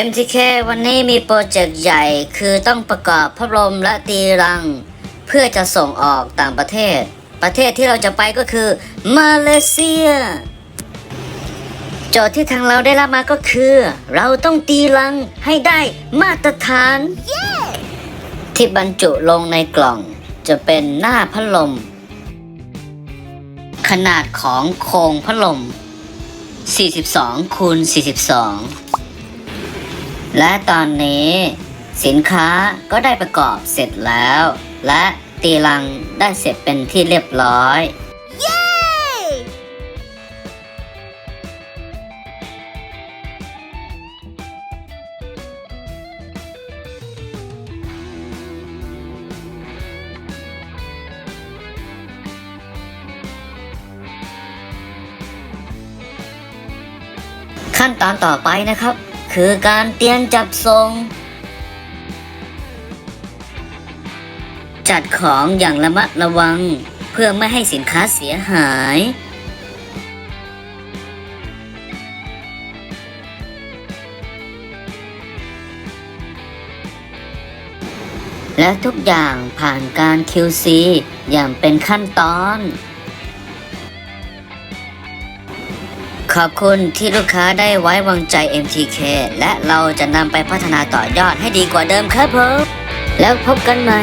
MTK วันนี้มีโปรเจกต์ใหญ่คือต้องประกอบพัดลมและตีรัง เพื่อจะส่งออกต่างประเทศ ประเทศที่เราจะไปก็คือมาเลเซีย โจทย์ที่ทางเราได้รับมาก็คือ เราต้องตีรังให้ได้มาตรฐานที่บรรจุลงในกล่อง จะเป็นหน้าพัดลม ขนาดของโครงพัดลม 42คูณ42 และตอนนี้สินค้าก็ได้ประกอบเสร็จแล้ว และตีรังได้เสร็จเป็นที่เรียบร้อยขั้นตอนต่อไปนะครับ คือการเตรียมจับทรง จัดของอย่างระมัดระวังเพื่อไม่ให้สินค้าเสียหาย และทุกอย่างผ่านการ QC อย่างเป็นขั้นตอน ขอบคุณที่ลูกค้าได้ไว้วางใจ MTK และเราจะนำไปพัฒนาต่อยอดให้ดีกว่าเดิมครับผมแล้วพบกันใหม่